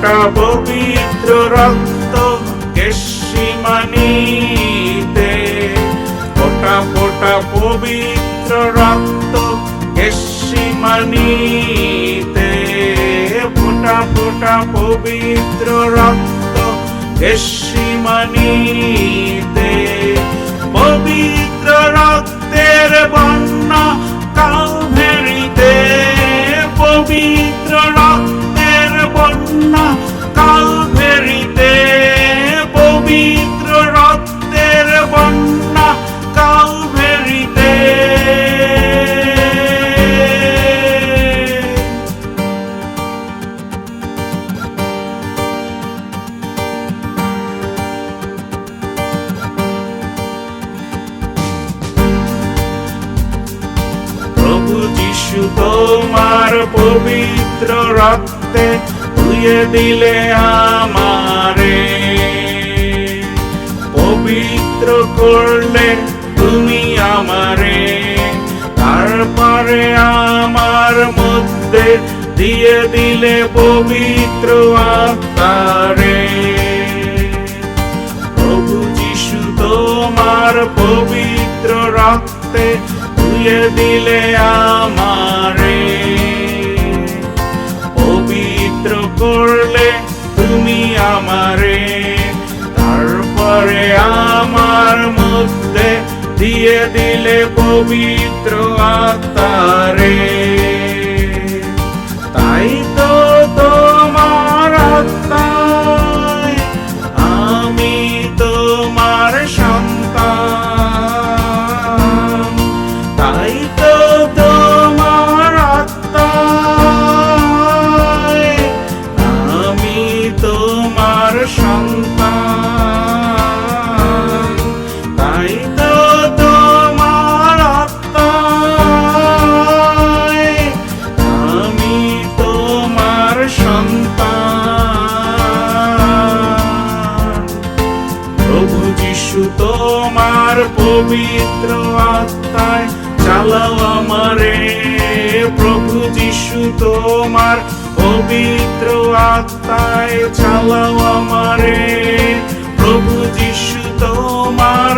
ফোটা পবিত্র রক্ত কেশিমানিতে ফোটা ফোটা পবিত্র রক্ত কেশিমানিতে ফোটা ফোটা পবিত্র রক্ত কেশিমানিতে পবিত্র রক্তের বন্যা কালভেরিতে পবিত্র রক্তের বন্যা কালভেরিতে প্রভু যিশু তোমার পবিত্র রক্তে ধুয়ে দিলে আমারে। পবিত্র করলে তুমি আমারে। তারপরে আমার মধ্যে দিয়ে দিলে পবিত্র আত্মারে। প্রভু যিশু, তোমার পবিত্র রক্তে ধুয়ে দিলে আমারে। তারপরে আমার মধ্যে দিয়ে দিলে পবিত্র আত্মারে পবিত্র আত্মায় চালাও আমারে। প্রভু যিশু তোমার পবিত্র আত্মায় চালাও আমারে। প্রভু যিশু তোমার